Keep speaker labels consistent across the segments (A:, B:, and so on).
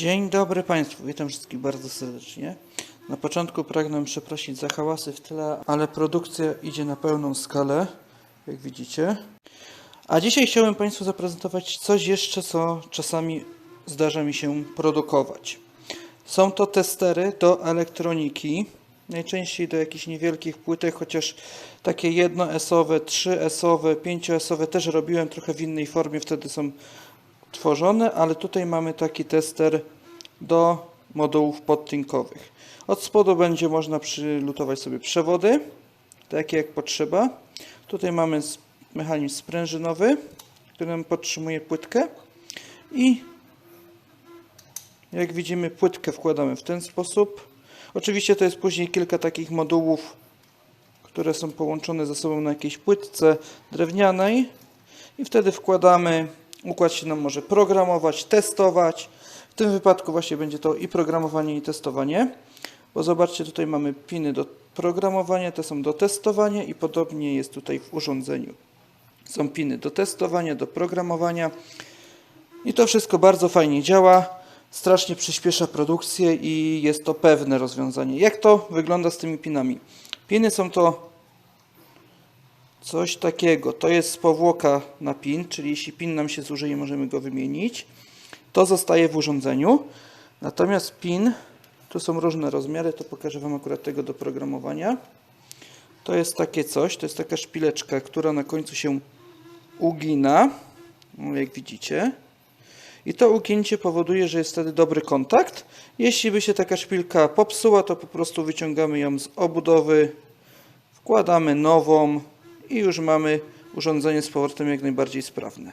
A: Dzień dobry Państwu, witam wszystkich bardzo serdecznie. Na początku pragnę przeprosić za hałasy w tle, ale produkcja idzie na pełną skalę, jak widzicie. A dzisiaj chciałem Państwu zaprezentować coś jeszcze, co czasami zdarza mi się produkować. Są to testery do elektroniki, najczęściej do jakichś niewielkich płytek, chociaż takie 1S-owe, 3S-owe, 5S-owe też robiłem trochę w innej formie, wtedy są tworzone, ale tutaj mamy taki tester do modułów podtynkowych. Od spodu będzie można przylutować sobie przewody, takie jak potrzeba. Tutaj mamy mechanizm sprężynowy, który nam podtrzymuje płytkę i jak widzimy płytkę wkładamy w ten sposób. Oczywiście to jest później kilka takich modułów, które są połączone ze sobą na jakiejś płytce drewnianej i wtedy wkładamy, układ się nam może programować, testować. W tym wypadku właśnie będzie to i programowanie, i testowanie, bo zobaczcie, tutaj mamy piny do programowania, te są do testowania i podobnie jest tutaj w urządzeniu. Są piny do testowania, do programowania i to wszystko bardzo fajnie działa, strasznie przyspiesza produkcję i jest to pewne rozwiązanie. Jak to wygląda z tymi pinami? Piny są to Coś takiego. To jest powłoka na pin, czyli jeśli pin nam się zużyje, możemy go wymienić. To zostaje w urządzeniu. Natomiast pin, tu są różne rozmiary, to pokażę Wam akurat tego do programowania. To jest takie coś, to jest taka szpileczka, która na końcu się ugina, o, jak widzicie. I to ugięcie powoduje, że jest wtedy dobry kontakt. Jeśli by się taka szpilka popsuła, to po prostu wyciągamy ją z obudowy, Wkładamy nową i już mamy urządzenie z powrotem jak najbardziej sprawne.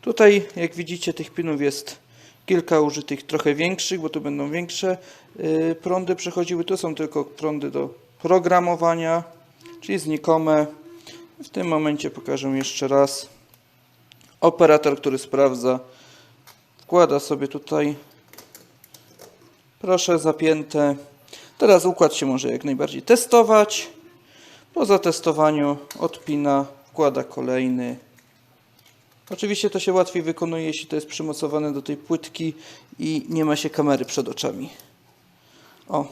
A: Tutaj, jak widzicie, tych pinów jest kilka użytych, trochę większych, bo tu będą większe yy, prądy przechodziły. Tu są tylko prądy do programowania, czyli znikome. W tym momencie pokażę jeszcze raz. Operator, który sprawdza, wkłada sobie tutaj, proszę, zapięte. Teraz układ się może jak najbardziej testować. Po zatestowaniu odpina, wkłada kolejny. Oczywiście to się łatwiej wykonuje, jeśli to jest przymocowane do tej płytki i nie ma się kamery przed oczami. O.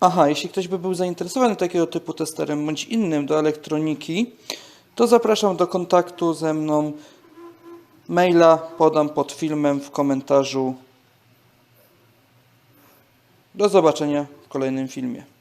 A: Aha, jeśli ktoś by był zainteresowany takiego typu testerem bądź innym do elektroniki, to zapraszam do kontaktu ze mną. Maila podam pod filmem w komentarzu. Do zobaczenia kolejnym filmie.